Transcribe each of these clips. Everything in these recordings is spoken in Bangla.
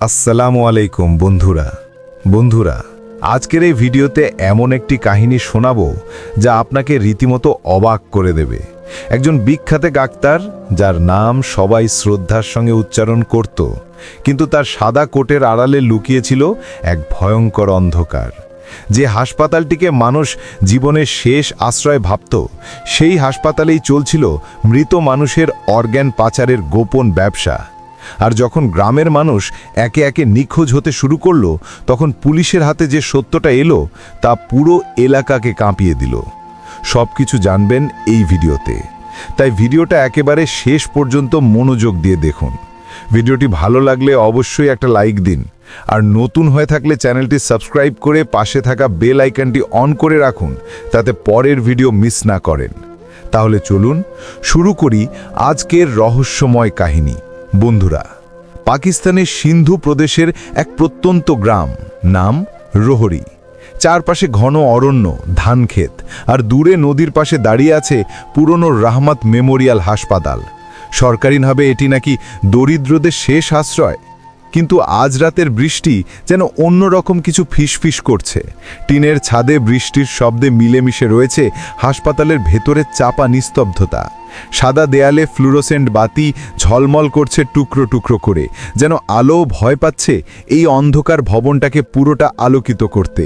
আসসালামু আলাইকুম, বন্ধুরা। বন্ধুরা, আজকের এই ভিডিওতে এমন একটি কাহিনী শোনাবো যা আপনাকে রীতিমতো অবাক করে দেবে। একজন বিখ্যাত ডাক্তার, যার নাম সবাই শ্রদ্ধার সঙ্গে উচ্চারণ করত, কিন্তু তার সাদা কোটের আড়ালে লুকিয়েছিল এক ভয়ঙ্কর অন্ধকার। যে হাসপাতালটিকে মানুষ জীবনের শেষ আশ্রয় ভাবত, সেই হাসপাতালেই চলছিল মৃত মানুষের অর্গ্যান পাচারের গোপন ব্যবসা। আর যখন গ্রামের মানুষ একে একে নিখোঁজ হতে শুরু করল, তখন পুলিশের হাতে যে সত্যটা এলো, তা পুরো এলাকাকে কাঁপিয়ে দিল। সব কিছু জানবেন এই ভিডিওতে। তাই ভিডিওটা একেবারে শেষ পর্যন্ত মনোযোগ দিয়ে দেখুন। ভিডিওটি ভালো লাগলে অবশ্যই একটা লাইক দিন। আর নতুন হয়ে থাকলে চ্যানেলটি সাবস্ক্রাইব করে পাশে থাকা বেল আইকনটি অন করে রাখুন, তাতে পরের ভিডিও মিস না করেন। তাহলে চলুন, শুরু করি আজকের রহস্যময় কাহিনী। বন্ধুরা, পাকিস্তানের সিন্ধু প্রদেশের এক প্রত্যন্ত গ্রাম, নাম রোহরি। চারপাশে ঘন অরণ্য ধানক্ষেত আর দূরে নদীর পাশে দাঁড়িয়ে আছে পুরনো রাহমাত মেমোরিয়াল হাসপাতাল। সরকারিভাবে এটি নাকি দরিদ্রদের শেষ আশ্রয়? কিন্তু আজ রাতের বৃষ্টি যেন অন্যরকম কিছু ফিসফিস করছে। টিনের ছাদে বৃষ্টির শব্দে মিলেমিশে রয়েছে হাসপাতালের ভেতরে চাপা নিস্তব্ধতা। সাদা দেয়ালে ফ্লুরোসেন্ট বাতি ঝলমল করছে টুকরো টুকরো করে, যেন আলো ভয় পাচ্ছে এই অন্ধকার ভবনটাকে পুরোটা আলোকিত করতে।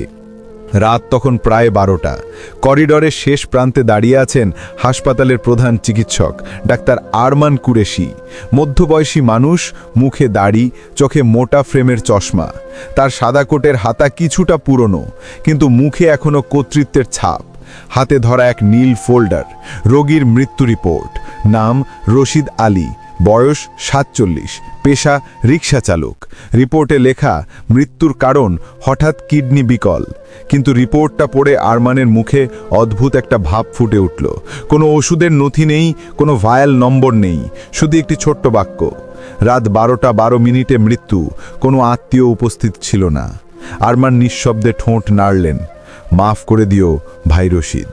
রাত তখন প্রায় বারোটা। করিডরের শেষ প্রান্তে দাঁড়িয়ে আছেন হাসপাতালের প্রধান চিকিৎসক, ডাক্তার আরমান কুরেশি। মধ্যবয়সী মানুষ, মুখে দাড়ি, চোখে মোটা ফ্রেমের চশমা। তার সাদা কোটের হাতা কিছুটা পুরনো, কিন্তু মুখে এখনও কর্তৃত্বের ছাপ। হাতে ধরা এক নীল ফোল্ডার, রোগীর মৃত্যু রিপোর্ট। নাম রশিদ আলী। বয়স সাতচল্লিশ, পেশা রিক্সা চালক। রিপোর্টে লেখা, মৃত্যুর কারণ হঠাৎ কিডনি বিকল। কিন্তু রিপোর্টটা পড়ে আরমানের মুখে অদ্ভুত একটা ভাব ফুটে উঠল। কোনো ওষুধের নথি নেই, কোনো ভায়াল নম্বর নেই, শুধু একটি ছোট্ট বাক্য। রাত বারোটা বারো মিনিটে মৃত্যু, কোনো আত্মীয় উপস্থিত ছিল না। আরমান নিঃশব্দে ঠোঁট নাড়লেন। মাফ করে দিও, ভাই রশিদ।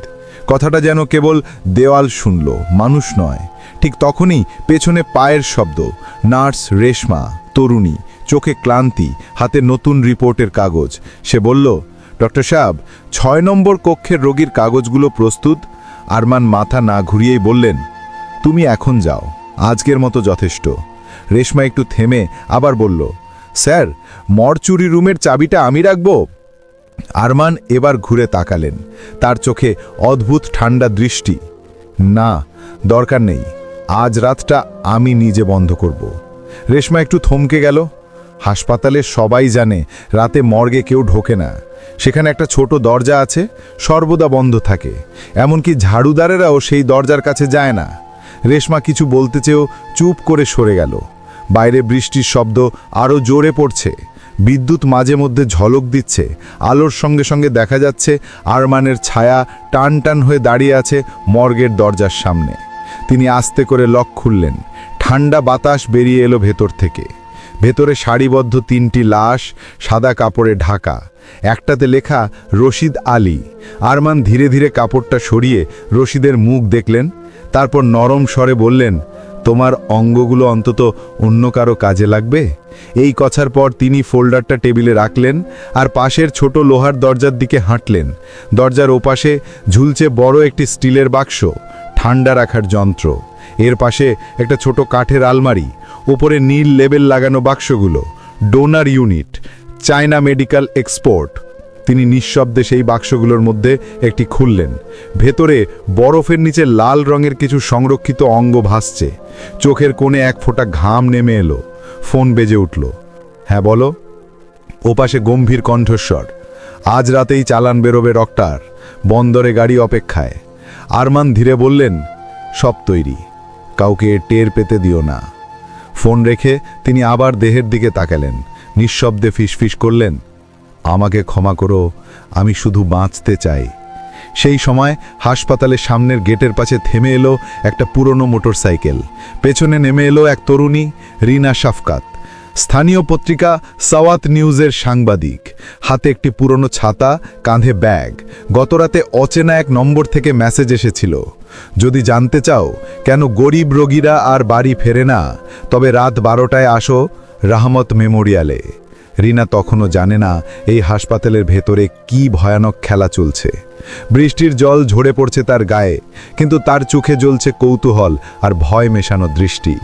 কথাটা যেন কেবল দেওয়াল শুনল, মানুষ নয়। ঠিক তখনই পেছনে পায়ের শব্দ। নার্স রেশমা, তরুণী, চোখে ক্লান্তি, হাতে নতুন রিপোর্টের কাগজ। সে বলল, ডক্টর সাহেব, ছয় নম্বর কক্ষের রোগীর কাগজগুলো প্রস্তুত? আরমান মাথা না ঘুরিয়েই বললেন, তুমি এখন যাও, আজকের মতো যথেষ্ট। রেশমা একটু থেমে আবার বলল, স্যার, মরচুরি রুমের চাবিটা আমি রাখব? আরমান এবার ঘুরে তাকালেন, তার চোখে অদ্ভুত ঠান্ডা দৃষ্টি। না, দরকার নেই আজ রাতটা আমি নিজে বন্ধ করব। রেশমা একটু থমকে গেল। হাসপাতালে সবাই জানে রাতে মর্গে কেউ ঢোকে না। সেখানে একটা ছোট দরজা আছে, সর্বদা বন্ধ থাকে। এমনকি ঝাড়ুদারেরাও সেই দরজার কাছে যায় না। রেশমা কিছু বলতে চেয়েও চুপ করে সরে গেল। বাইরে বৃষ্টির শব্দ আরও জোরে পড়ছে। বিদ্যুৎ মাঝে মধ্যে ঝলক দিচ্ছে। আলোর সঙ্গে সঙ্গে দেখা যাচ্ছে আরমানের ছায়া টান টান হয়ে দাঁড়িয়ে আছে মর্গের দরজার সামনে। তিনি আস্তে করে লক খুললেন। ঠান্ডা বাতাস বেরিয়ে এলো ভেতর থেকে। ভেতরে সারিবদ্ধ তিনটি লাশ, সাদা কাপড়ে ঢাকা। একটাতে লেখা, রশিদ আলী। আরমান ধীরে ধীরে কাপড়টা সরিয়ে রশিদের মুখ দেখলেন, তারপর নরম স্বরে বললেন, তোমার অঙ্গগুলো অন্তত অন্য কারও কাজে লাগবে? এই কথার পর তিনি ফোল্ডারটা টেবিলে রাখলেন আর পাশের ছোট লোহার দরজার দিকে হাঁটলেন। দরজার ওপাশে ঝুলছে বড় একটি স্টিলের বাক্স। ঠান্ডা রাখার যন্ত্র। এর পাশে একটা ছোট কাঠের আলমারি, উপরে নীল লেবেল লাগানো বাক্সগুলো, donor unit, China medical export. তিনি নিঃশব্দে সেই বাক্সগুলোর মধ্যে একটি খুললেন। ভেতরে বরফের নিচে লাল রঙের কিছু সংরক্ষিত অঙ্গ ভাসছে। চোখের কোণে এক ফোঁটা ঘাম নেমে এলো। ফোন বেজে উঠল। হ্যাঁ বলো। ওপাশে গম্ভীর কণ্ঠস্বর। আজ রাতেই চালান বেরোবে ডক্টর বন্দরে গাড়ি অপেক্ষায়। আরমান ধীরে বললেন, সব তৈরি, কাউকে টের পেতে দিও না। ফোন রেখে তিনি আবার দেহের দিকে তাকালেন, নিঃশব্দে ফিসফিস করলেন, আমাকে ক্ষমা করো, আমি শুধু বাঁচতে চাই। সেই সময় হাসপাতালের সামনের গেটের পাশে থেমে এলো একটা পুরনো মোটরসাইকেল, পেছনে নেমে এলো এক তরুণী, রিনা শাফকাত। স্থানীয় পত্রিকা সাওয়াত নিউজের সাংবাদিক। হাতে একটি পুরনো ছাতা, কাঁধে ব্যাগ। গতরাতে অচেনা এক নম্বর থেকে মেসেজ এসেছিল। যদি জানতে চাও, কেন গরিব রোগীরা আর বাড়ি ফেরে না, তবে রাত বারোটায় আসো রাহমত মেমোরিয়ালে। রিনা তখনও জানে না এই হাসপাতালের ভেতরে কি ভয়ানক খেলা চলছে। বৃষ্টির জল ঝরে পড়ছে তার গায়ে, কিন্তু তার চোখে জ্বলছে কৌতূহল আর ভয় মেশানো দৃষ্টি।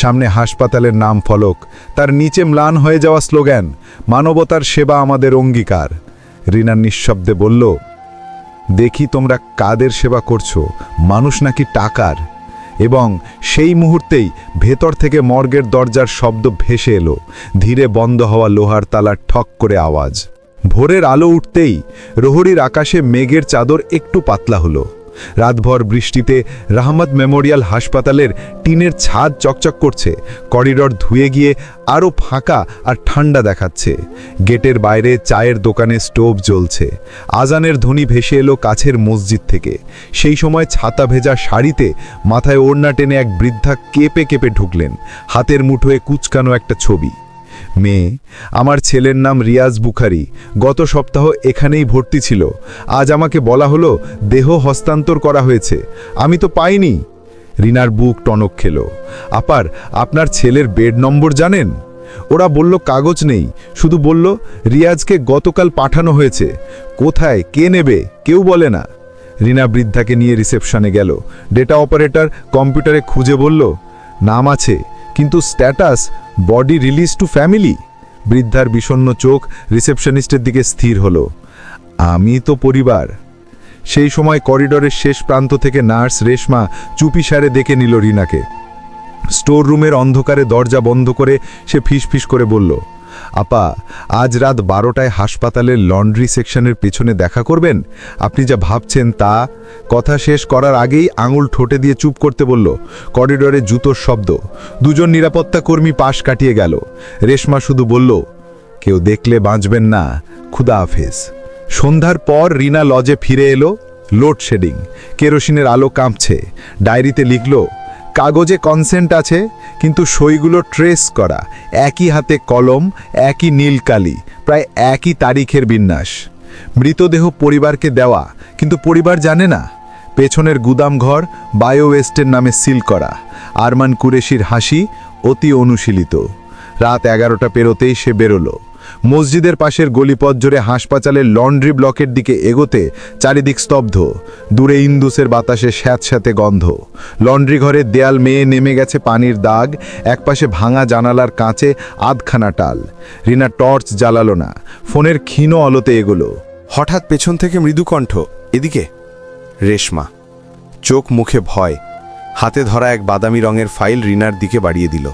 সামনে হাসপাতালের নাম ফলক, তার নিচে ম্লান হয়ে যাওয়া স্লোগান, মানবতার সেবা আমাদের অঙ্গীকার। রিনা নিঃশব্দে বলল, দেখি তোমরা কাদের সেবা করছ, মানুষ নাকি টাকার? এবং সেই মুহূর্তেই ভেতর থেকে মর্গের দরজার শব্দ ভেসে এলো। ধীরে বন্ধ হওয়া লোহার তালার ঠক করে আওয়াজ। ভোরের আলো উঠতেই রোহরির আকাশে মেঘের চাদর একটু পাতলা হলো। রাতভর বৃষ্টিতে রাহমত মেমোরিয়াল হাসপাতালের টিনের ছাদ চকচক করছে। করিডর ধুয়ে গিয়ে আরও ফাঁকা আর ঠান্ডা দেখাচ্ছে। গেটের বাইরে চায়ের দোকানে স্টোভ জ্বলছে। আজানের ধ্বনি ভেসে এলো কাছের মসজিদ থেকে। সেই সময় ছাতা ভেজা শাড়িতে মাথায় ওড়না টেনে এক বৃদ্ধা কেঁপে কেঁপে ঢুকলেন। হাতের মুঠোয় কুচকানো একটা ছবি। মেয়ে। আমার ছেলের নাম রিয়াজ বুখারি। গত সপ্তাহ এখানেই ভর্তি ছিল। আজ আমাকে বলা হলো, দেহ হস্তান্তর করা হয়েছে। আমি তো পাইনি। রিনার বুক টনক খেল। আপার, আপনার ছেলের বেড নম্বর জানেন? ওরা বলল, কাগজ নেই। শুধু বলল, রিয়াজকে গতকাল পাঠানো হয়েছে। কোথায়? কে নেবে? কেউ বলে না। রিনা বৃদ্ধাকে নিয়ে রিসেপশনে গেল। ডেটা অপারেটর কম্পিউটারে খুঁজে বলল, নাম আছে। কিন্তু status body release to family বৃদ্ধার বিষণ্ন চোখ রিসেপশনিস্টের দিকে স্থির হল। আমি তো পরিবার। সেই সময় করিডরের শেষ প্রান্ত থেকে নার্স রেশমা চুপি সারে দেখে নিল রিনাকে। স্টোর রুমের অন্ধকারে দরজা বন্ধ করে সে ফিস ফিস করে বলল আপা, আজ রাত বারোটায় হাসপাতালের লন্ড্রি সেকশনের পেছনে দেখা করবেন? আপনি যা ভাবছেন তা কথা শেষ করার আগেই আঙুল ঠোঁটে দিয়ে চুপ করতে বলল। করিডোরে জুতোর শব্দ। দুজন নিরাপত্তা কর্মী পাশ কাটিয়ে গেল। রেশমা শুধু বলল, কেউ দেখলে বাঁচবেন না। খুদা হাফেজ। সন্ধ্যার পর রিনা লজে ফিরে এলো, লোডশেডিং। কেরোসিনের আলো কাঁপছে। ডায়েরিতে লিখল কাগজে কনসেন্ট আছে, কিন্তু সইগুলো ট্রেস করা, একই হাতে কলম, একই নীলকালি প্রায় একই তারিখের বিন্যাস। মৃতদেহ পরিবারকে দেওয়া, কিন্তু পরিবার জানে না। পেছনের গুদামঘর বায়ো ওয়েস্টের নামে সিল করা, আরমান কুরেশির হাসি অতি অনুশীলিত। রাত এগারোটা পেরোতেই সে বেরোলো। মসজিদের পাশের গলিপথ জুড়ে হাসপাতালের লন্ড্রি ব্লকের দিকে এগোতে চারিদিক স্তব্ধ। দূরে ইন্দুসের বাতাসে স্যাঁতস্যাঁতে গন্ধ। লন্ড্রি ঘরের দেয়াল মেয়ে নেমে গেছে পানির দাগ, একপাশে ভাঙা জানালার কাঁচে আধখানা টাল। রিনা টর্চ জ্বালালো না, ফোনের ক্ষীণ আলোতে এগোলো। হঠাৎ পেছন থেকে মৃদুকণ্ঠ এদিকে? রেশমা, চোখ মুখে ভয়, হাতে ধরা এক বাদামি রঙের ফাইল রিনার দিকে বাড়িয়ে দিল।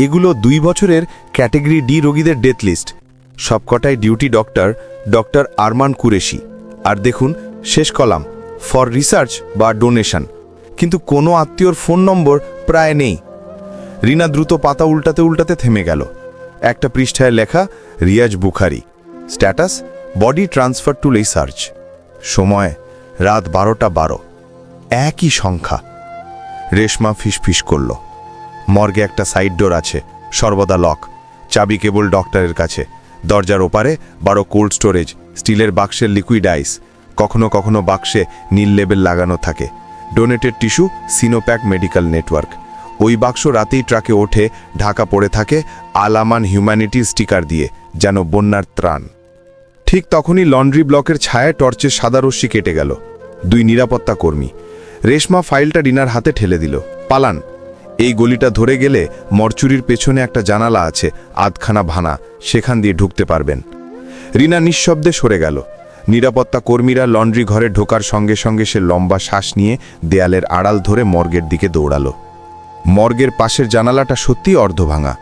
এগুলো দুই বছরের ক্যাটেগরি ডি রোগীদের ডেথ লিস্ট। সবকটাই duty doctor doctor Arman Qureshi. আর দেখুন, শেষ কলাম, ফর রিসার্চ বা ডোনেশন। কিন্তু কোনো আত্মীয়র ফোন নম্বর প্রায় নেই। রিনা দ্রুত পাতা উল্টাতে উল্টাতে থেমে গেল। একটা পৃষ্ঠায় লেখা, Riaz Bukhari. Status, body transfer to research. সময়, রাত বারোটা বারো। একই সংখ্যা। রেশমা ফিসফিস করল। মর্গে একটা সাইড ডোর আছে, সর্বদা লক। চাবি কেবল ডক্টরের কাছে। দরজার ওপারে বারো কোল্ড স্টোরেজ, স্টিলের বাক্সের লিকুইড আইস। কখনো কখনো বাক্সে নীল লেবেল লাগানো থাকে। Donated tissue, Sinopac medical network. ওই বাক্স রাতেই ট্রাকে ওঠে, ঢাকা পড়ে থাকে আলামান হিউম্যানিটি স্টিকার দিয়ে, যেন বন্যার ত্রাণ। ঠিক তখনই লন্ড্রি ব্লকের ছায়া টর্চের সাদা রশ্মি কেটে গেল। দুই নিরাপত্তা কর্মী। রেশমা ফাইলটা ডিনার হাতে ঠেলে দিল। পালান। এই গলিটা ধরে গেলে মরচুরির পেছনে একটা জানালা আছে, আধখানা ভানা সেখান দিয়ে ঢুকতে পারবেন। রিনা নিঃশব্দে সরে গেল। নিরাপত্তা কর্মীরা লন্ড্রি ঘরে ঢোকার সঙ্গে সঙ্গে সে লম্বা শ্বাস নিয়ে দেয়ালের আড়াল ধরে মর্গের দিকে দৌড়ালো। মর্গের পাশের জানালাটা সত্যিই অর্ধভাঙা।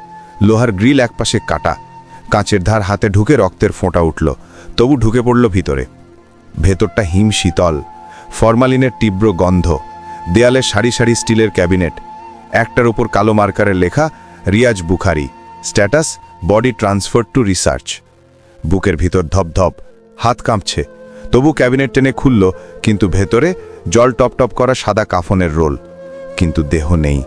লোহার গ্রিল একপাশে কাটা। কাঁচের ধার হাতে ঢুকে রক্তের ফোঁটা উঠল। তবু ঢুকে পড়ল ভিতরে। ভেতরটা হিম শীতল। ফরমালিনের তীব্র গন্ধ। দেয়ালে সারি সারি স্টিলের ক্যাবিনেট। একটার উপর কালো মার্কারের লেখা Riaz Bukhari. Status, body transfer to research. বুকের ভিতর ধপধপ হাত কাঁপছে। তবু ক্যাবিনেট টেনে খুলল, কিন্তু ভেতরে জল টপটপ করা সাদা কাফনের রোল। কিন্তু দেহ নেই।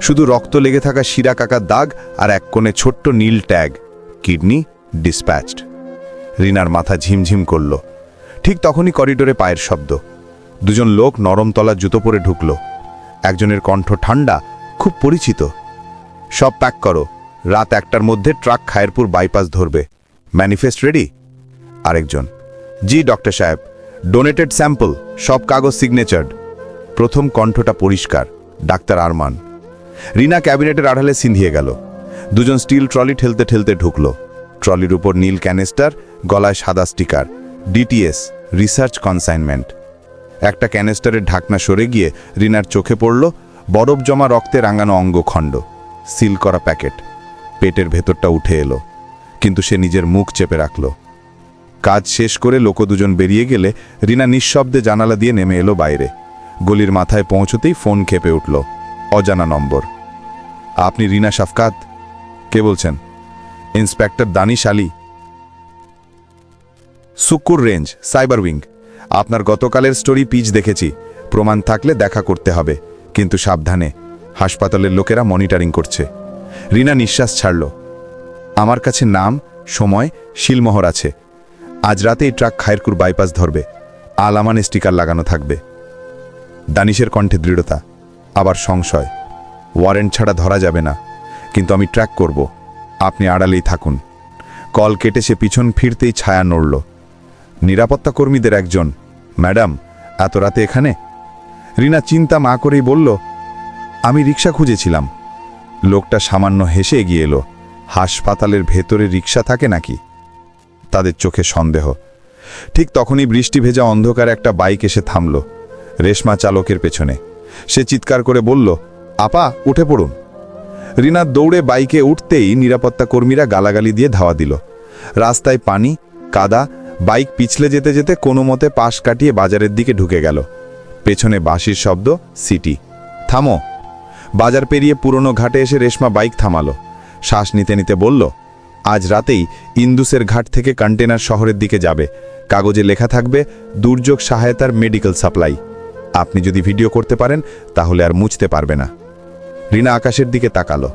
শুধু রক্ত লেগে থাকা শিরা কাকার দাগ আর এক কোণে ছোট্ট নীল ট্যাগ। কিডনি ডিসপ্যাচড। রিনার মাথা ঝিমঝিম করল। ঠিক তখনই করিডোরে পায়ের শব্দ। দুজন লোক নরম তলার জুতো পরে ঢুকল। একজনের কণ্ঠ ঠান্ডা খুব পরিচিত। সব প্যাক করো। রাত একটার মধ্যে ট্রাক খায়েরপুর বাইপাস ধরবে। Manifest ready? আরেকজন। জি, ডক্টর সাহেব। ডোনেটেড স্যাম্পল, সব কাগজ সিগনেচার্ড। প্রথম কণ্ঠটা পরিষ্কার, ডাক্তার আরমান। রিনা ক্যাবিনেটের আড়ালে সিন্ধিয়ে গেল। দুজন স্টিল ট্রলি ঠেলতে ঠেলতে ঢুকলো। ট্রলির উপর নীল ক্যানেস্টার, গলায় সাদা স্টিকার। DTS, research consignment. একটা ক্যানেস্টারের ঢাকনা সরে গিয়ে রিনার চোখে পড়ল বরফ জমা রক্তে রাঙানো অঙ্গখণ্ড, সিল করা প্যাকেট। পেটের ভেতরটা উঠে এলো, কিন্তু সে নিজের মুখ চেপে রাখল। কাজ শেষ করে লোক দুজন বেরিয়ে গেলে রিনা নিঃশব্দে জানালা দিয়ে নেমে এলো বাইরে। গলির মাথায় পৌঁছতেই ফোন খেপে উঠল, অজানা নম্বর। আপনি রিনা সাফকাত? কে বলছেন? Inspector Danish Ali. Sukkur range, cyber wing. আপনার গতকালের স্টোরি পিচ দেখেছি। প্রমাণ থাকলে দেখা করতে হবে। কিন্তু সাবধানে, হাসপাতালের লোকেরা মনিটরিং করছে। রিনা নিঃশ্বাস ছাড়ল। আমার কাছে নাম, সময়, শিলমোহর আছে। আজ রাতেই ট্রাক খায়েরকুর বাইপাস ধরবে। আলামান স্টিকার লাগানো থাকবে। দানিশের কণ্ঠে দৃঢ়তা, আবার সংশয়। ওয়ারেন্ট ছাড়া ধরা যাবে না, কিন্তু আমি ট্র্যাক করব। আপনি আড়ালেই থাকুন। কল কেটে সে পিছন ফিরতেই ছায়া নড়ল। নিরাপত্তা কর্মীদের একজন, ম্যাডাম, এত রাতে এখানে? রিনা চিন্তা মা করেই বলল, আমি রিক্সা খুঁজেছিলাম। লোকটা সামান্য হেসে এগিয়ে এলো। হাসপাতালের ভেতরে রিক্সা থাকে নাকি? তাদের চোখে সন্দেহ। ঠিক তখনই বৃষ্টি ভেজা অন্ধকার একটা বাইক এসে থামল রেশমা চালকের পেছনে। সে চিৎকার করে বলল, আপা, উঠে পড়ুন। রিনা দৌড়ে বাইকে উঠতেই নিরাপত্তা কর্মীরা গালাগালি দিয়ে ধাওয়া দিল। রাস্তায় পানি, কাদা, বাইক পিছলে যেতে যেতে কোনো মতে পাশ কাটিয়ে বাজারের দিকে ঢুকে গেল। পেছনে বাঁশির শব্দ, সিটি। থামো। বাজার পেরিয়ে পুরনো ঘাটে এসে রেশমা বাইক থামালো। শ্বাস নিতে নিতে বলল, আজ রাতেই ইন্দুসের ঘাট থেকে কন্টেনার শহরের দিকে যাবে। কাগজে লেখা থাকবে, দুর্যোগ সহায়তার মেডিকেল সাপ্লাই। আপনি যদি ভিডিও করতে পারেন, তাহলে আর মুছতে পারবে না। রিনা আকাশের দিকে তাকালো।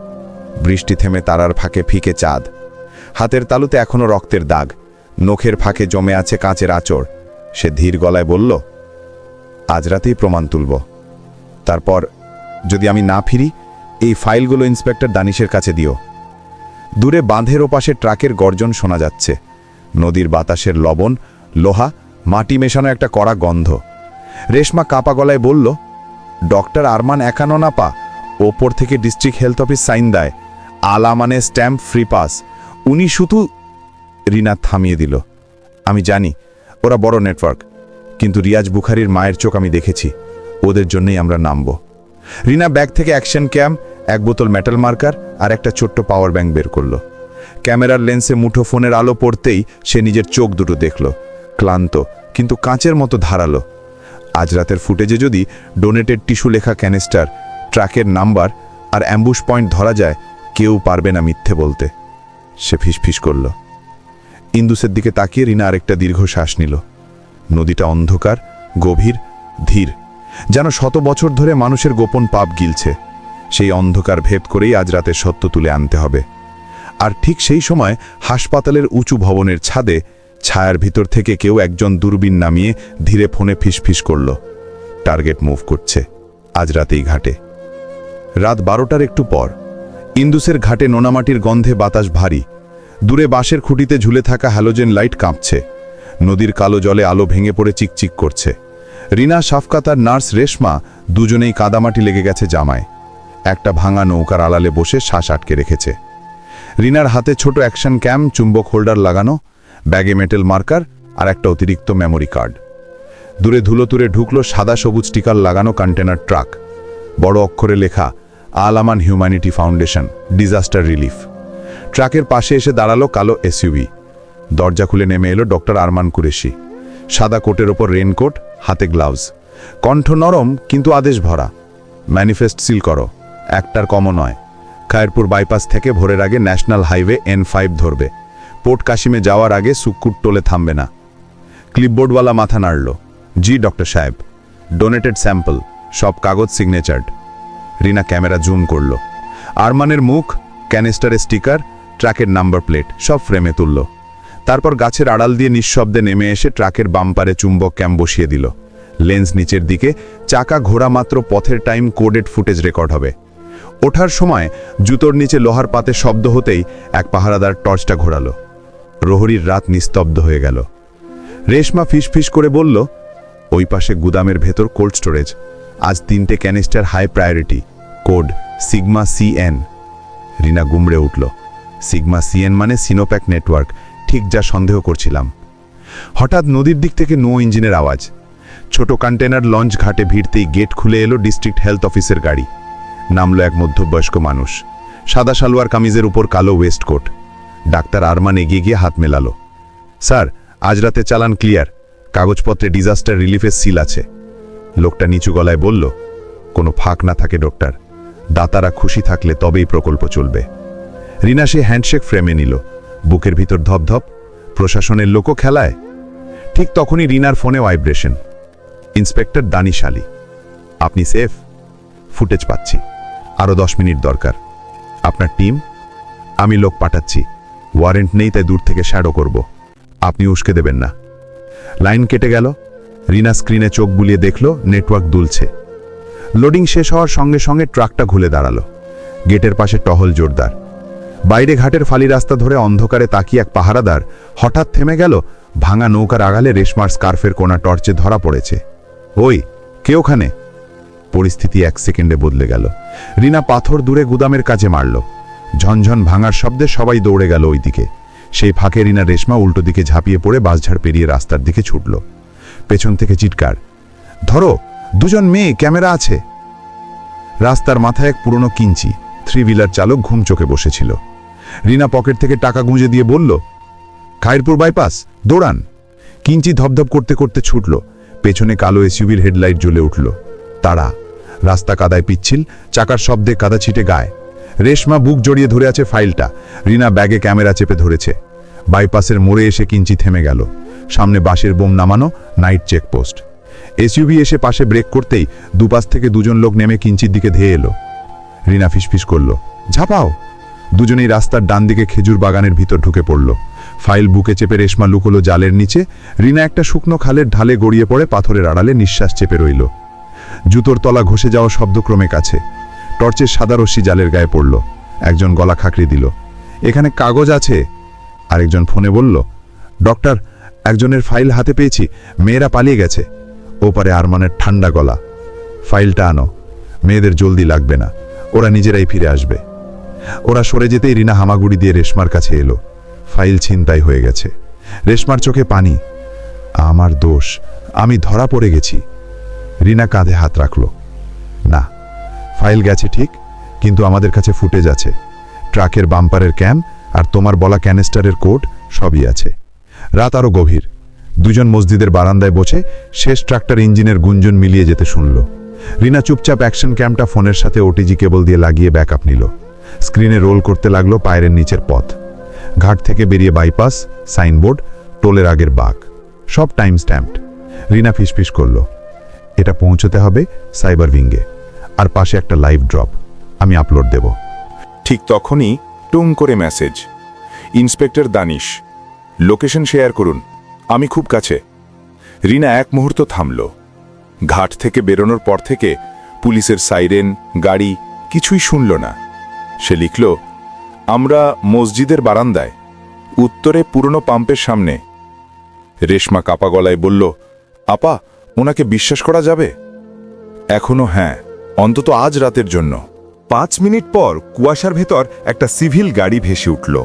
বৃষ্টি থেমে তারার ফাঁকে ফিকে চাঁদ। হাতের তালুতে এখনও রক্তের দাগ। নখের ফাঁকে জমে আছে কাঁচের আঁচড়। সে ধীর গলায় বলল আজ রাতেই প্রমাণ তুলব। তারপর যদি আমি না ফিরি, এই ফাইলগুলো ইন্সপেক্টর দানিশের কাছে দিও। দূরে বাঁধের ওপাশে ট্রাকের গর্জন শোনা যাচ্ছে। নদীর বাতাসের লবণ, লোহা, মাটি মেশানো একটা কড়া গন্ধ। রেশমা কাপা গলায় বলল, ডক্টর আরমান একানো না পা ওপর থেকে ডিস্ট্রিক্ট হেলথ অফিস সাইন দেয়। আলা মানে স্ট্যাম্প ফ্রি পাস। উনি শুধু রিনা থামিয়ে দিল। আমি জানি, ওরা বড় নেটওয়ার্ক। কিন্তু রিয়াজ বুখারির মায়ের চোখ আমি দেখেছি। ওদের জন্যই আমরা নামব। রিনা ব্যাগ থেকে অ্যাকশন ক্যাম, এক বোতল মেটাল মার্কার আর একটা ছোট্ট পাওয়ার ব্যাংক বের করল। ক্যামেরার লেন্সে মুঠো ফোনের আলো পড়তেই সে নিজের চোখ দুটো দেখল। ক্লান্ত, কিন্তু কাঁচের মতো ধারালো। আজ রাতের ফুটেজে যদি ডোনেটেড টিস্যু লেখা ক্যানিস্টার ট্রাকের নাম্বার আর অ্যাম্বুশ পয়েন্ট ধরা যায়, কেউ পারবে না মিথ্যে বলতে। সে ফিসফিস করল। ইন্দুসের দিকে তাকিয়ে রিনা আরেকটা দীর্ঘ শ্বাস নিল। নদীটা অন্ধকার, গভীর, ধীর, যেন শত বছর ধরে মানুষের গোপন পাপ গিলছে। সেই অন্ধকার ভেদ করেই আজ রাতে সত্য তুলে আনতে হবে। আর ঠিক সেই সময় হাসপাতালের উঁচু ভবনের ছাদে ছায়ার ভিতর থেকে কেউ একজন দূরবীন নামিয়ে ধীরে ফোনে ফিসফিস করল। টার্গেট মুভ করছে। আজ রাতেই ঘাটে। রাত বারোটার একটু পর। ইন্দুসের ঘাটে নোনামাটির গন্ধে বাতাস ভারী। দূরে বাঁশের খুঁটিতে ঝুলে থাকা হ্যালোজেন লাইট কাঁপছে। নদীর কালো জলে আলো ভেঙে পড়ে চিকচিক করছে। রিনা সাফকাত আর নার্স রেশমা দুজনেই কাদামাটি লেগে গেছে জামায়। একটা ভাঙা নৌকার আড়ালে বসে শ্বাস আটকে রেখেছে। রিনার হাতে ছোট অ্যাকশন ক্যাম, চুম্বক হোল্ডার লাগানো, ব্যাগে মেটেল মার্কার আর একটা অতিরিক্ত মেমোরি কার্ড। দূরে ধুলো ধুলোতুরে ঢুকলো সাদা সবুজ টিকার লাগানো কন্টেনার ট্রাক। বড় অক্ষরে লেখা, Al Aman humanity foundation, disaster relief. ট্রাকের পাশে এসে দাঁড়াল কালো এসইউভি দরজা খুলে নেমে এলো ডক্টর আরমান কুরেশি। সাদা কোটের ওপর রেনকোট হাতে গ্লাভস। কণ্ঠ নরম, কিন্তু আদেশ ভরা। ম্যানিফেস্ট সিল করো। একটার কমও নয়। খায়েরপুর বাইপাস থেকে ভোরের আগে ন্যাশনাল হাইওয়ে এন ফাইভ ধরবে। পোর্ট কাশিমে যাওয়ার আগে সুক্কুর টোলে থামবে না। ক্লিপবোর্ডওয়ালা মাথা নাড়ল। জি, ডক্টর সাহেব। Donated sample. সব কাগজ সিগনেচার্ড। রিনা ক্যামেরা জুম করল। আরমানের মুখ, ক্যানিস্টারের স্টিকার ট্রাকের নাম্বার প্লেট, সব ফ্রেমে তুলল। তারপর গাছের আড়াল দিয়ে নিঃশব্দে নেমে এসে ট্রাকের বাম্পারে চুম্বক ক্যাম্প বসিয়ে দিল। লেন্স নিচের দিকে, চাকা ঘোরা মাত্র পথের টাইম কোডেড ফুটেজ রেকর্ড হবে। ওঠার সময় জুতোর নিচে লোহার পাতে শব্দ হতেই এক পাহারাদার টর্চটা ঘোরালো। প্রহরীর রাত নিস্তব্ধ হয়ে গেল। রেশমা ফিসফিস করে বলল, ওই পাশে গুদামের ভেতর কোল্ড স্টোরেজ। আজ তিনটে canister high priority, code sigma CN Rina গুমড়ে উঠল। সিগমা সিএন মানে সিনোপ্যাক নেটওয়ার্ক ঠিক যা সন্দেহ করছিলাম। হঠাৎ নদীর দিক থেকে নো ইঞ্জিনের আওয়াজ। ছোট কন্টেনার লঞ্চ ঘাটে ভিড়তেই গেট খুলে এলো ডিস্ট্রিক্ট হেলথ অফিসের গাড়ি। নামলো এক মধ্যবয়স্ক মানুষ। সাদা সালোয়ার কামিজের উপর কালো ওয়েস্টকোট ডাক্তার আরমান এগিয়ে গিয়ে হাত মেলালো। স্যার, আজ রাতে চালান ক্লিয়ার। কাগজপত্রে ডিজাস্টার রিলিফের সিল আছে। লোকটা নিচু গলায় বলল, কোনো ফাঁক না থাকে, ডক্টর। দাতারা খুশি থাকলে তবেই প্রকল্প চলবে। রিনা সে হ্যান্ডশেক ফ্রেমে নিল। বুকের ভিতর ধপধপ প্রশাসনের লোকও খেলায়। ঠিক তখনই রিনার ফোনে ভাইব্রেশন। ইন্সপেক্টর দানিশ আলী, আপনি সেফ? ফুটেজ পাচ্ছি। আরও দশ মিনিট দরকার। আপনার টিম? আমি লোক পাঠাচ্ছি। ওয়ারেন্ট নেই তাই দূর থেকে শ্যাডো করব। আপনি উস্কে দেবেন না। লাইন কেটে গেল। রিনা স্ক্রিনে চোখ বুলিয়ে দেখল, নেটওয়ার্ক দুলছে। লোডিং শেষ হওয়ার সঙ্গে সঙ্গে ট্রাকটা ঘুলে দাঁড়াল। গেটের পাশে টহল জোরদার। বাইরে ঘাটের ফালি রাস্তা ধরে অন্ধকারে তাকিয়ে এক পাহারাদার হঠাৎ থেমে গেল, ভাঙা নৌকার আগালে রেশমার স্কার্ফের কোনা টর্চে ধরা পড়েছে। ওই, কে ওখানে? পরিস্থিতি এক সেকেন্ডে বদলে গেল। রিনা পাথর দূরে গুদামের কাছে মারল। ঝনঝন ভাঙার শব্দে সবাই দৌড়ে গেল ওই দিকে সেই ফাঁকে রিনা রেশমা উল্টো দিকে ঝাঁপিয়ে পড়ে বাসঝাড় পেরিয়ে রাস্তার দিকে ছুটল। পেছন থেকে চিৎকার, ধরো, দুজন মেয়ে, ক্যামেরা আছে? রাস্তার মাথায় এক পুরনো কিঞ্চি থ্রি হুইলার চালক ঘুম চোখে বসেছিল। রিনা পকেট থেকে টাকা গুঁজে দিয়ে বলল খায়েরপুর বাইপাস, দৌড়ান। কিঞ্চি ধপধপ করতে করতে ছুটল। পেছনে কালো এসইউভির হেডলাইট জ্বলে উঠল। তারা, রাস্তা কাদায় পিচ্ছিল, চাকার শব্দে কাদা ছিটে গায়। রেশমা বুক জড়িয়ে ধরে আছে ফাইলটা। রিনা ব্যাগে ক্যামেরা চেপে ধরেছে। বাইপাসের মোড়ে এসে কিঞ্চি থেমে গেল। সামনে বাঁশের বোম নামানো, নাইট চেকপোস্ট। এসইউভি এসে পাশে ব্রেক করতেই দুপাশ থেকে দুজন লোক নেমে কিঞ্চির দিকে ধেয়ে এলো। রিনা ফিসফিস করল, ঝাপাও। দুজনেই রাস্তার ডান দিকে খেজুর বাগানের ভিতর ঢুকে পড়ল। ফাইল বুকে চেপে রেশমা লুকোলো জালের নিচে, রিনা একটা শুকনো খালের ঢালে গড়িয়ে পড়ে পাথরের আড়ালে নিঃশ্বাস চেপে রইল। জুতোর তলা ঘষে যাওয়া শব্দক্রমে কাছে। টর্চের সাদা রশ্মি জালের গায়ে পড়ল। একজন গলা খাকড়ি দিল, এখানে কাগজ আছে? আরেকজন ফোনে বলল, ডক্টর, একজনের ফাইল হাতে পেয়েছি, মেয়েরা পালিয়ে গেছে। ওপারে আরমানের ঠান্ডা গলা, ফাইলটা আনো, মেয়েদের জলদি লাগবে না, ওরা নিজেরাই ফিরে আসবে। ওরা সরে যেতেই রিনা হামাগুড়ি দিয়ে রেশমার কাছে এলো। ফাইল ছিনতাই হয়ে গেছে। রেশমার চোখে পানি। আমার দোষ, আমি ধরা পড়ে গেছি। রিনা কাঁধে হাত রাখল। না, ফাইল গেছে ঠিক, কিন্তু আমাদের কাছে ফুটেজ আছে। ট্রাকের বাম্পারের ক্যাম আর তোমার বলা ক্যানেস্টারের কোট সবই আছে। রাত আরও গভীর। দুজন মসজিদের বারান্দায় বসে শেষ ট্রাক্টর ইঞ্জিনের গুঞ্জন মিলিয়ে যেতে শুনল। রিনা চুপচাপ অ্যাকশন ক্যামটা ফোনের সাথে ওটিজি কেবল দিয়ে লাগিয়ে ব্যাকআপ নিল। স্ক্রিনে রোল করতে লাগল পায়ের নিচের পথ। ঘাট থেকে বেরিয়ে বাইপাস, সাইনবোর্ড, টোলের আগের বাঘ সব টাইম স্ট্যাম্পড রিনা ফিসফিস করল, এটা পৌঁছতে হবে সাইবার উইঙ্গে আর পাশে একটা লাইভ ড্রপ, আমি আপলোড দেব। ঠিক তখনই টুং করে message, inspector Danish, location share করুন, আমি খুব কাছে। রিনা এক মুহূর্ত থামল, ঘাট থেকে বেরোনোর পর থেকে পুলিশের সাইরেন, গাড়ি কিছুই শুনল না। সে লিখল, আমরা মসজিদের বারান্দায়, উত্তরে পুরনো পাম্পের সামনে। রেশমা কাপা গলায় বলল, আপা, ওনাকে বিশ্বাস করা যাবে? এখনও হ্যাঁ অন্তত আজ রাতের জন্য। পাঁচ মিনিট পর কুয়াশার ভেতর একটা সিভিল গাড়ি ভেসে উঠল।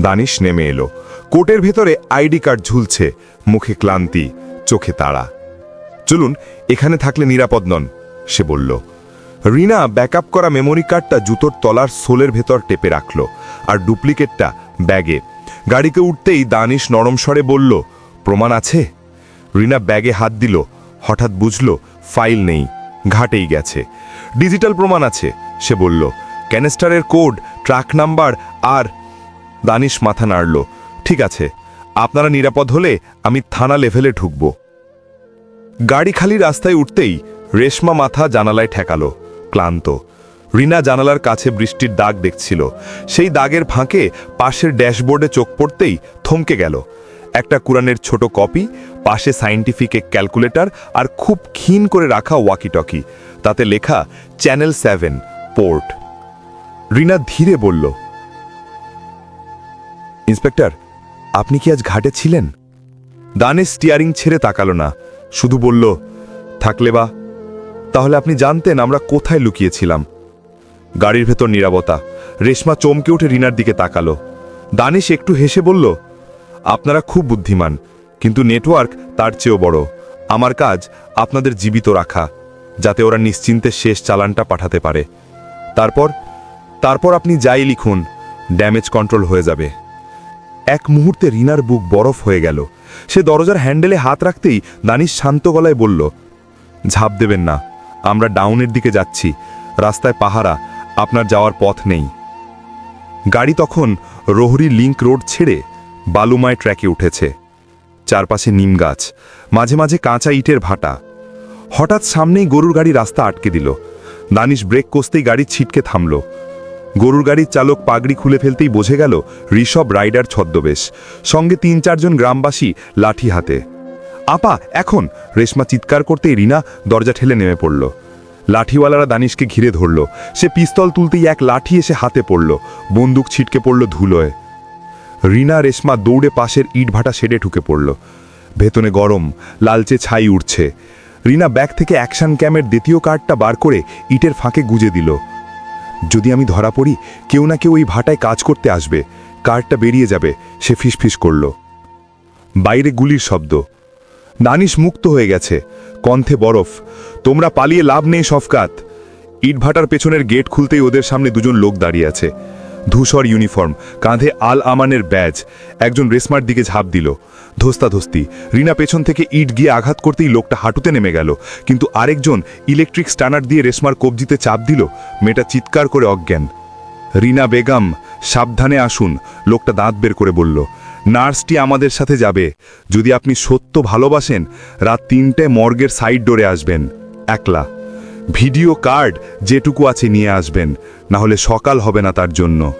দানিশ নেমে এলো। কোটের ভেতরে আইডি কার্ড ঝুলছে, মুখে ক্লান্তি, চোখে তাড়া। চলুন, এখানে থাকলে নিরাপদ নন, সে বলল। রিনা ব্যাকআপ করা মেমোরি কার্ডটা জুতোর তলার সোলের ভেতর টেপে রাখল আর ডুপ্লিকেটটা ব্যাগে। গাড়িকে উঠতেই দানিশ নরম স্বরে বলল, প্রমাণ আছে? রিনা ব্যাগে হাত দিল, হঠাৎ বুঝল ফাইল নেই, ঘাটেই গেছে। ডিজিটাল প্রমাণ আছে, সে বলল। ক্যানেস্টারের কোড, ট্রাক নাম্বার আর দানিশ মাথা নাড়ল, ঠিক আছে, আপনারা নিরাপদ হলে আমি থানা লেভেলে ঢুকব গাড়ি খালি রাস্তায় উঠতেই রেশমা মাথা জানালায় ঠেকালো। ক্লান্ত। রিনা জানালার কাছে বৃষ্টির দাগ দেখছিল। সেই দাগের ফাঁকে পাশের ড্যাশবোর্ডে চোখ পড়তেই থমকে গেল। একটা কোরআনের ছোট কপি, পাশে সাইন্টিফিক এক ক্যালকুলেটর আর খুব ক্ষীণ করে রাখা ওয়াকিটকি। তাতে লেখা চ্যানেল সেভেন পোর্ট রিনা ধীরে বলল, ইন্সপেক্টর, আপনি কি আজ ঘাটে ছিলেন? দানে স্টিয়ারিং ছেড়ে তাকালো না। শুধু বলল, থাকলে বা তাহলে আপনি জানতেন আমরা কোথায় লুকিয়েছিলাম। গাড়ির ভেতর নিরাপত্তা রেশমা চমকে উঠে রিনার দিকে তাকালো। দানিশ একটু হেসে বলল, আপনারা খুব বুদ্ধিমান, কিন্তু নেটওয়ার্ক তার চেয়েও বড়। আমার কাজ আপনাদের জীবিত রাখা, যাতে ওরা নিশ্চিন্তে শেষ চালানটা পাঠাতে পারে। তারপর তারপর আপনি যাই লিখুন, ড্যামেজ কন্ট্রোল হয়ে যাবে এক মুহূর্তে রিনার বুক বরফ হয়ে গেল। সে দরজার হ্যান্ডেলে হাত রাখতেই দানিশ শান্ত গলায় বলল, ঝাঁপ দেবেন না। আমরা ডাউনের দিকে যাচ্ছি। রাস্তায় পাহারা, আপনার যাওয়ার পথ নেই। গাড়ি তখন রোহরি লিংক রোড ছেড়ে বালুমায় ট্র্যাকে উঠেছে। চারপাশে নিম গাছ, মাঝে মাঝে কাঁচা ইটের ভাটা। হঠাৎ সামনেই গরুর গাড়ি রাস্তা আটকে দিল। দানিশ ব্রেক কষতেই গাড়ি ছিটকে থামল। গরুর গাড়ির চালক পাগড়ি খুলে ফেলতেই বোঝে গেল, ঋষভ রাইডার ছদ্মবেশ, সঙ্গে তিন চারজন গ্রামবাসী লাঠি হাতে। আপা, এখন। রেশমা চিৎকার করতেই রিনা দরজা ঠেলে নেমে পড়ল। লাঠিওয়ালারা দানিশকে ঘিরে ধরল। সে পিস্তল তুলতেই এক লাঠি এসে হাতে পড়ল। বন্দুক ছিটকে পড়ল ধুলোয়। রিনা রেশমা দৌড়ে পাশের ইটভাটা শেডে ঢুকে পড়ল। ভেতনে গরম, লালচে ছাই উঠছে রিনা ব্যাগ থেকে অ্যাকশন ক্যামের দ্বিতীয় কার্ডটা বার করে ইটের ফাঁকে গুজে দিল। যদি আমি ধরা পড়ি, কেউ না কেউ ওই ভাটায় কাজ করতে আসবে। কার্ডটা বেরিয়ে যাবে, সে ফিসফিস করল। বাইরে গুলির শব্দ। দানিশ মুক্ত হয়ে গেছে। কণ্ঠে বরফ। তোমরা পালিয়ে লাভ নেই, শফকাত। ইটভাটার পেছনের গেট খুলতেই ওদের সামনে দুজন লোক দাঁড়িয়ে আছে। ধূসর ইউনিফর্ম, কাঁধে আল আমানের ব্যাজ। একজন রেসমার দিকে ঝাঁপ দিল। ধস্তাধস্তি। রিনা পেছন থেকে ইট গিয়ে আঘাত করতেই লোকটা হাঁটুতে নেমে গেল। কিন্তু আরেকজন ইলেকট্রিক স্টানার দিয়ে রেশমার কবজিতে চাপ দিল। মেয়েটা চিৎকার করে অজ্ঞান। রিনা বেগম, সাবধানে আসুন। লোকটা দাঁত বের করে বলল নার্সটি আমাদের সাথে যাবে। যদি আপনি সত্য ভালোবাসেন, রাত তিনটে মর্গের সাইড ডোরে আসবেন। একলা। ভিডিও কার্ড যেটুকু আছে নিয়ে আসবেন। না হলে সকাল হবে না তার জন্য।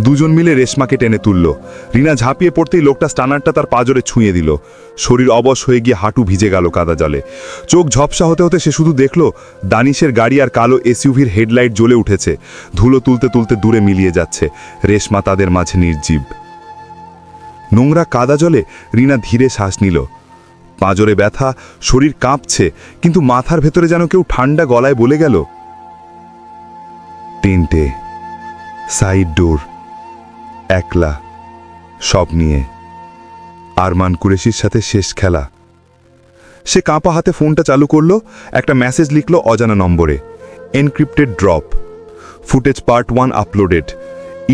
দুজন মিলে রেশমাকে টেনে তুলল। রিনা ঝাঁপিয়ে পড়তেই লোকটা স্টানারটা তার পাজরে ছুঁয়ে দিল। শরীর অবশ হয়ে গিয়ে হাঁটু ভিজে গেল কাদা জলে। চোখ ঝপসা হতে হতে সে শুধু দেখল, দানিশের গাড়ি আর কালো এসইউভির হেডলাইট জ্বলে উঠেছে। ধুলো তুলতে তুলতে দূরে মিলিয়ে যাচ্ছে। রেশমা তাদের মাঝে নির্জীব। নোংরা কাদা জলে রিনা ধীরে শ্বাস নিল। পাঁজরে ব্যথা, শরীর কাঁপছে, কিন্তু মাথার ভেতরে যেন কেউ ঠান্ডা গলায় বলে গেল, তিনটে, সাইড ডোর, একলা, সব নিয়ে। আরমান কুরেশির সাথে শেষ খেলা। সে কাঁপা হাতে ফোনটা চালু করল, একটা মেসেজ লিখলো অজানা নম্বরে, encrypted drop, footage part one uploaded,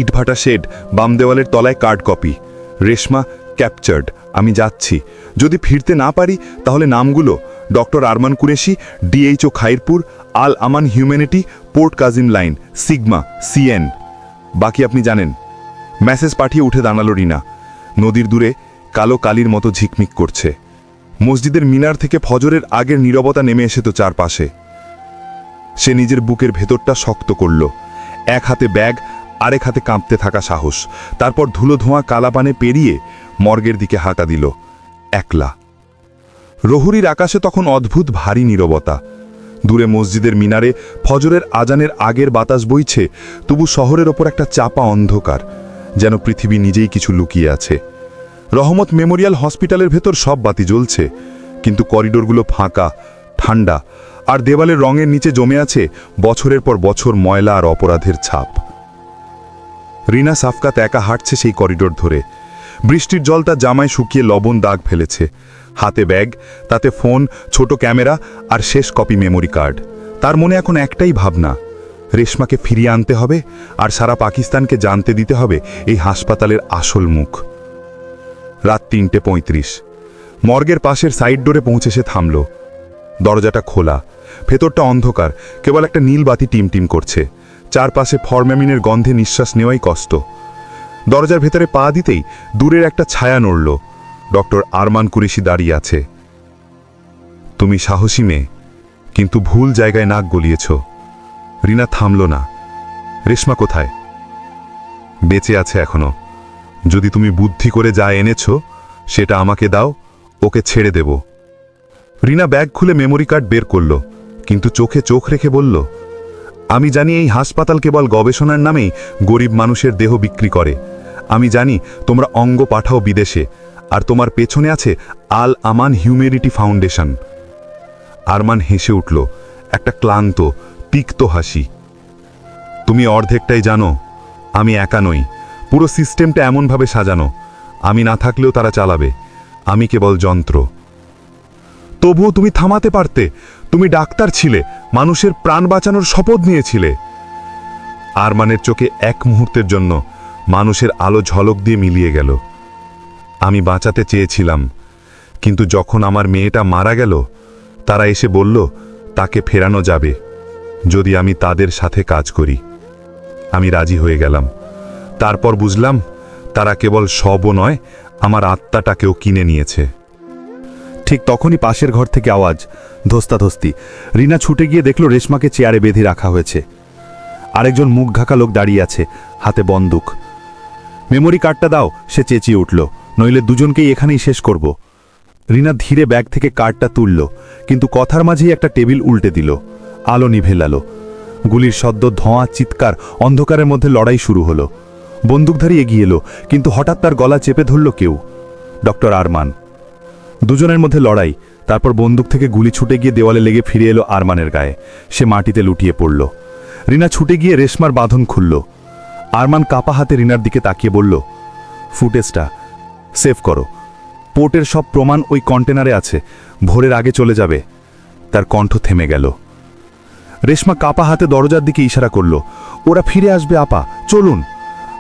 ইটভাটা শেড, বাম দেওয়ালের তলায় কার্ড কপি। রেশমা ক্যাপচার্ড আমি যাচ্ছি। যদি ফিরতে না পারি, তাহলে নামগুলো, doctor Arman Qureshi DHO Khairpur, Al Aman humanity, port Qasim line, sigma CN বাকি আপনি জানেন। মেসেজ পাঠিয়ে উঠে দাঁড়াল রিনা। নদীর দূরে কালো কালির মতো ঝিকমিক করছে। মসজিদের মিনার থেকে ফজরের আগের নীরবতা নেমে এসে তো চারপাশে। সে নিজের বুকের ভেতরটা শক্ত করল। এক হাতে ব্যাগ আরেক হাতে কাঁপতে থাকা সাহস। তারপর ধুলো ধোঁয়া কালাপানে পেরিয়ে মর্গের দিকে হাঁটা দিল। একলা। রহুরির আকাশে তখন অদ্ভুত ভারী নীরবতা। দূরে মসজিদের মিনারে ফজরের আজানের আগের বাতাস বইছে, তবু শহরের ওপর একটা চাপা অন্ধকার, যেন পৃথিবী নিজেই কিছু লুকিয়ে আছে। রহমত মেমোরিয়াল হসপিটালের ভেতর সব বাতি জ্বলছে, কিন্তু করিডোরগুলো ফাঁকা, ঠান্ডা, আর দেওয়ালের রঙের নিচে জমে আছে বছরের পর বছর ময়লা আর অপরাধের ছাপ। রিনা সাফকাত একা হাঁটছে সেই করিডোর ধরে। বৃষ্টির জল তার জামায় শুকিয়ে লবণ দাগ ফেলেছে। হাতে ব্যাগ, তাতে ফোন, ছোট ক্যামেরা আর শেষ কপি মেমোরি কার্ড। তার মনে এখন একটাই ভাবনা, রেশমাকে ফিরিয়ে আনতে হবে আর সারা পাকিস্তানকে জানতে দিতে হবে এই হাসপাতালের আসল মুখ। রাত তিনটে পঁয়ত্রিশ। মর্গের পাশের সাইড ডোরে পৌঁছে সে থামল। দরজাটা খোলা। ভেতরটা অন্ধকার। কেবল একটা নীল বাতি টিমটিম করছে। চারপাশে ফরম্যামিনের গন্ধে নিঃশ্বাস নেওয়াই কষ্ট। দরজার ভেতরে পা দিতেই দূরের একটা ছায়া নড়ল। ডক্টর আরমান কুরেশি দাঁড়িয়ে আছে। তুমি সাহসী মেয়ে, কিন্তু ভুল জায়গায় নাক গলিয়েছ। রিনা থামল না। রেশমা কোথায়? বেঁচে আছে এখনও। যদি তুমি বুদ্ধি করে যা এনেছ, সেটা আমাকে দাও, ওকে ছেড়ে দেব। রিনা ব্যাগ খুলে মেমোরি কার্ড বের করল, কিন্তু চোখে চোখ রেখে বলল আমি জানি এই হাসপাতাল কেবল গবেষণার নামেই গরিব মানুষের দেহ বিক্রি করে। আমি জানি তোমরা অঙ্গ পাঠাও বিদেশে, আর তোমার পেছনে আছে আল আমান হিউম্যানিটি ফাউন্ডেশন। আরমান হেসে উঠল, একটা ক্লান্ত, তিক্ত হাসি। তুমি অর্ধেকটাই জানো, আমি একা নই, পুরো সিস্টেমটা এমনভাবে সাজানো, আমি না থাকলেও তারা চালাবে, আমি কেবল যন্ত্র। তবুও তুমি থামাতে পারতে তুমি ডাক্তার ছিলে, মানুষের প্রাণ বাঁচানোর শপথ নিয়েছিলে। আরমানের চোখে এক মুহূর্তের জন্য মানুষের আলো ঝলক দিয়ে মিলিয়ে গেল। আমি বাঁচাতে চেয়েছিলাম, কিন্তু যখন আমার মেয়েটা মারা গেল, তারা এসে বলল, তাকে ফেরানো যাবে, যদি আমি তাদের সাথে কাজ করি। আমি রাজি হয়ে গেলাম। তারপর বুঝলাম, তারা কেবল সবও নয়, আমার আত্মাটাকেও কিনে নিয়েছে। ঠিক তখনই পাশের ঘর থেকে আওয়াজ ধস্তাধস্তি। রিনা ছুটে গিয়ে দেখল রেশমাকে চেয়ারে বেঁধে রাখা হয়েছে। আরেকজন মুখ ঢাকা লোক দাঁড়িয়ে আছে, হাতে বন্দুক। মেমোরি কার্ডটা দাও, সে চেঁচিয়ে উঠল। নইলে দুজনকেই এখানেই শেষ করব। রিনা ধীরে ব্যাগ থেকে কার্ডটা তুলল, কিন্তু কথার মাঝেই একটা টেবিল উল্টে দিল। আলো নিভে লালো গুলির সদ্য ধোঁয়া, চিৎকার অন্ধকারের মধ্যে লড়াই শুরু হলো। বন্দুকধারী এগিয়ে এলো, কিন্তু হঠাৎ তার গলা চেপে ধরল কেউ। ডক্টর আরমান। দুজনের মধ্যে লড়াই তারপর বন্দুক থেকে গুলি ছুটে গিয়ে দেওয়ালে লেগে ফিরে এলো আরমানের গায়ে। সে মাটিতে লুটিয়ে পড়ল। রিনা ছুটে গিয়ে রেশমার বাঁধন খুলল। আরমান কাপা হাতে রিনার দিকে তাকিয়ে বলল, ফুটেজটা সেভ করো। পোর্টের সব প্রমাণ ওই কন্টেনারে আছে। ভোরের আগে চলে যাবে। তার কণ্ঠ থেমে গেল। রেশমা কাপা হাতে দরজার দিকে ইশারা করল, ওরা ফিরে আসবে, আপা। চলুন।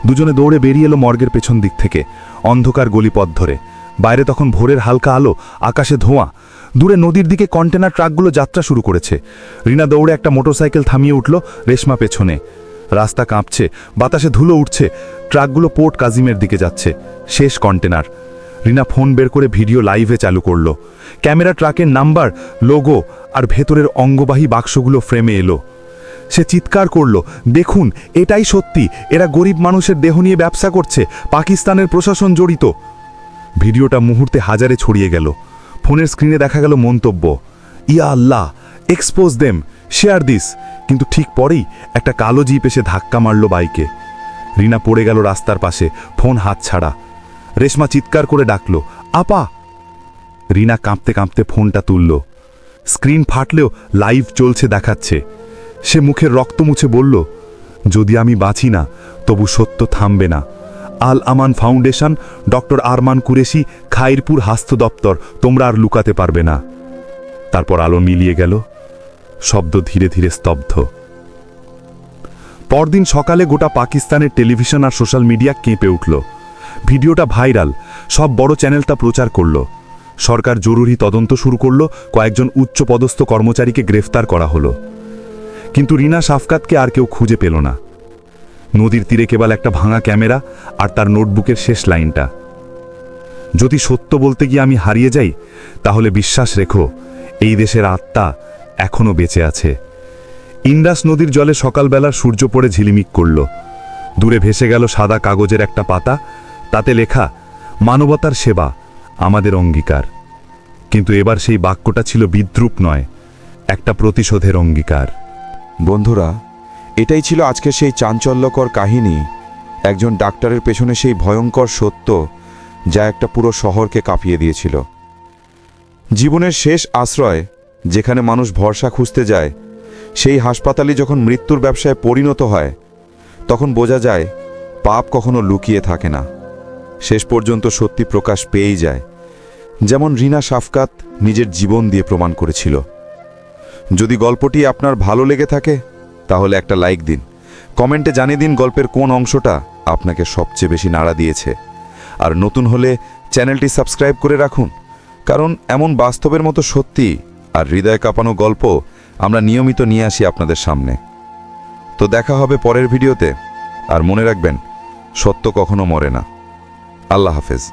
দুজনে দৌড়ে বেরিয়ে এলো মর্গের পেছন দিক থেকে, অন্ধকার গলিপথ ধরে। বাইরে তখন ভোরের হালকা আলো, আকাশে ধোঁয়া। দূরে নদীর দিকে কন্টেনার ট্রাকগুলো যাত্রা শুরু করেছে। রিনা দৌড়ে একটা মোটরসাইকেল থামিয়ে উঠল রেশমা পেছনে। রাস্তা কাঁপছে, বাতাসে ধুলো উঠছে, ট্রাকগুলো পোর্ট কাজিমের দিকে যাচ্ছে। শেষ কন্টেনার। রিনা ফোন বের করে ভিডিও লাইভে চালু করল। ক্যামেরা ট্রাকের নাম্বার, লোগো আর ভেতরের অঙ্গবাহী বাক্সগুলো ফ্রেমে এলো। সে চিৎকার করল, দেখুন, এটাই সত্যি। এরা গরিব মানুষের দেহ নিয়ে ব্যবসা করছে। পাকিস্তানের প্রশাসন জড়িত। ভিডিওটা মুহূর্তে হাজারে ছড়িয়ে গেল। ফোনের স্ক্রিনে দেখা গেল মন্তব্য, ইয়া Allah expose them share this কিন্তু ঠিক পরেই একটা কালো জিপ এসে ধাক্কা মারল বাইকে। রিনা পড়ে গেল রাস্তার পাশে, ফোন হাত ছাড়া। রেশমা চিৎকার করে ডাকল, আপা! রিনা কাঁপতে কাঁপতে ফোনটা তুলল। স্ক্রিন ফাটলেও লাইভ চলছে দেখাচ্ছে। সে মুখের রক্ত মুছে বলল, যদি আমি বাঁচি না, তবু সত্য থামবে না। আল আমান ফাউন্ডেশন, ডক্টর আরমান কুরেশি, খাইরপুর হাস্ত দপ্তর, তোমরা আর লুকাতে পারবে না। তারপর আলো মিলিয়ে গেল, শব্দ ধীরে ধীরে স্তব্ধ। পরদিন সকালে গোটা পাকিস্তানের টেলিভিশন আর সোশ্যাল মিডিয়া কেঁপে উঠল। ভিডিওটা ভাইরাল, সব বড় চ্যানেল তা প্রচার করল। সরকার জরুরি তদন্ত শুরু করল, কয়েকজন উচ্চপদস্থ কর্মচারীকে গ্রেফতার করা হলো। কিন্তু রিনা সাফকাতকে আর কেউ খুঁজে পেল না। নদীর তীরে কেবল একটা ভাঙা ক্যামেরা আর তার নোটবুকের শেষ লাইনটা। যদি সত্য বলতে গিয়ে আমি হারিয়ে যাই, তাহলে বিশ্বাস রেখো, এই দেশের আত্মা এখনও বেঁচে আছে। ইন্ডাস নদীর জলে সকালবেলার সূর্য পড়ে ঝিলিমিক করল। দূরে ভেসে গেল সাদা কাগজের একটা পাতা, তাতে লেখা, মানবতার সেবা আমাদের অঙ্গীকার। কিন্তু এবার সেই বাক্যটা ছিল বিদ্রুপ নয়, একটা প্রতিশোধের অঙ্গীকার। বন্ধুরা এটাই ছিল আজকে সেই চাঞ্চল্যকর কাহিনী। একজন ডাক্তারের পেছনে সেই ভয়ঙ্কর সত্য যা একটা পুরো শহরকে কাঁপিয়ে দিয়েছিল। জীবনের শেষ আশ্রয় যেখানে মানুষ ভরসা খুঁজতে যায়, সেই হাসপাতালই যখন মৃত্যুর ব্যবসায় পরিণত হয়, তখন বোঝা যায় পাপ কখনো লুকিয়ে থাকে না। শেষ পর্যন্ত সত্যি প্রকাশ পেয়েই যায়, যেমন রিনা সাফকাত নিজের জীবন দিয়ে প্রমাণ করেছিল। যদি গল্পটি আপনার ভালো লেগে থাকে তাহলে একটা লাইক দিন। কমেন্টে জানিয়ে দিন গল্পের কোন অংশটা আপনাকে সবচেয়ে বেশি নাড়া দিয়েছে। আর নতুন হলে চ্যানেলটি সাবস্ক্রাইব করে রাখুন, কারণ এমন বাস্তবের মতো সত্যি আর হৃদয় কাঁপানো গল্প আমরা নিয়মিত নিয়ে আসি আপনাদের সামনে। তো দেখা হবে পরের ভিডিওতে, আর মনে রাখবেন, সত্য কখনো মরে না। আল্লাহ হাফেজ।